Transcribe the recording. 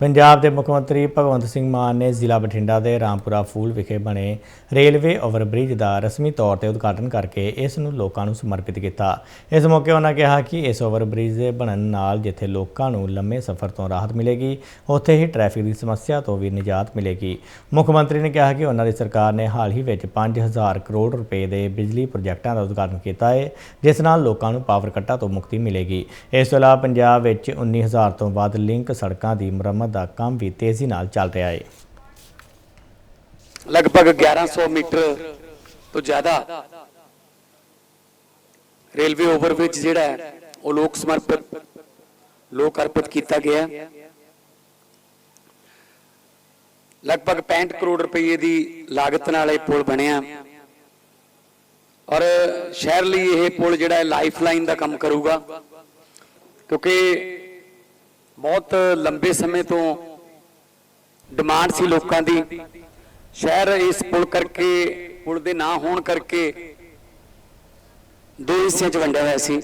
ਪੰਜਾਬ ਦੇ ਮੁੱਖ ਮੰਤਰੀ ਭਗਵੰਤ ਸਿੰਘ ਮਾਨ ਨੇ ਜ਼ਿਲ੍ਹਾ ਬਠਿੰਡਾ ਦੇ ਰਾਮਪੁਰਾ ਫੂਲ ਵਿਖੇ ਬਣੇ ਰੇਲਵੇ ਓਵਰਬ੍ਰਿਜ ਦਾ ਰਸਮੀ ਤੌਰ ਤੇ ਉਦਘਾਟਨ ਕਰਕੇ ਇਸ ਨੂੰ ਲੋਕਾਂ ਨੂੰ ਸਮਰਪਿਤ ਕੀਤਾ। ਇਸ ਮੌਕੇ ਉਹਨਾਂ ਕਿਹਾ ਕਿ ਇਸ ਓਵਰਬ੍ਰਿਜ ਦੇ ਬਣਨ ਨਾਲ ਜਿੱਥੇ ਲੋਕਾਂ ਨੂੰ ਲੰਮੇ ਸਫ਼ਰ ਤੋਂ ਰਾਹਤ ਮਿਲੇਗੀ, ਉੱਥੇ ਹੀ ਟ੍ਰੈਫਿਕ ਦੀ ਸਮੱਸਿਆ ਤੋਂ ਵੀ ਨਿਜਾਤ ਮਿਲੇਗੀ। ਮੁੱਖ ਮੰਤਰੀ ਨੇ ਕਿਹਾ ਕਿ ਉਹਨਾਂ ਦੀ ਸਰਕਾਰ ਨੇ ਹਾਲ ਹੀ ਵਿੱਚ 5000 ਕਰੋੜ ਰੁਪਏ ਦੇ ਬਿਜਲੀ ਪ੍ਰੋਜੈਕਟਾਂ ਦਾ ਉਦਘਾਟਨ ਕੀਤਾ ਹੈ, ਜਿਸ ਨਾਲ ਲੋਕਾਂ ਨੂੰ ਪਾਵਰ ਕੱਟਾਂ ਤੋਂ ਮੁਕਤੀ ਮਿਲੇਗੀ। ਇਸ ਤੋਂ ਇਲਾਵਾ ਪੰਜਾਬ ਵਿੱਚ 19000 ਤੋਂ ਵੱਧ ਲਿੰਕ ਸੜਕਾਂ ਦੀ ਮੁਰੰਮਤ ਦਾ ਕੰਮ ਵੀ ਤੇਜ਼ੀ ਨਾਲ ਚੱਲ ਰਿਹਾ ਹੈ ਲਗਭਗ 1100 ਮੀਟਰ ਤੋਂ ਜ਼ਿਆਦਾ ਰੇਲਵੇ ਓਵਰਬ੍ਰਿਜ ਜਿਹੜਾ ਹੈ, ਉਹ ਲੋਕ ਸਮਰਪਿਤ, ਲੋਕ ਅਰਪਿਤ ਕੀਤਾ ਗਿਆ ਲਗਭਗ 65 ਕਰੋੜ ਰੁਪਏ ਦੀ ਲਾਗਤ ਨਾਲ ਇਹ ਪੁਲ ਬਣਿਆ। ਔਰ ਸ਼ਹਿਰ ਲਈ ਇਹ ਪੁਲ ਜਿਹੜਾ ਹੈ ਲਾਈਫਲਾਈਨ ਦਾ ਕੰਮ ਕਰੂਗਾ। ਕਿਉਂਕਿ ਬਹੁਤ ਲੰਬੇ ਸਮੇਂ ਤੋਂ ਡਿਮਾਂਡ ਸੀ ਲੋਕਾਂ ਦੀ। ਸ਼ਹਿਰ ਇਸ ਪੁਲ ਕਰਕੇ, ਪੁਲ ਦੇ ਨਾ ਹੋਣ ਕਰਕੇ ਦੋ ਹਿੱਸਿਆਂ 'ਚ ਵੰਡਿਆ ਹੋਇਆ ਸੀ।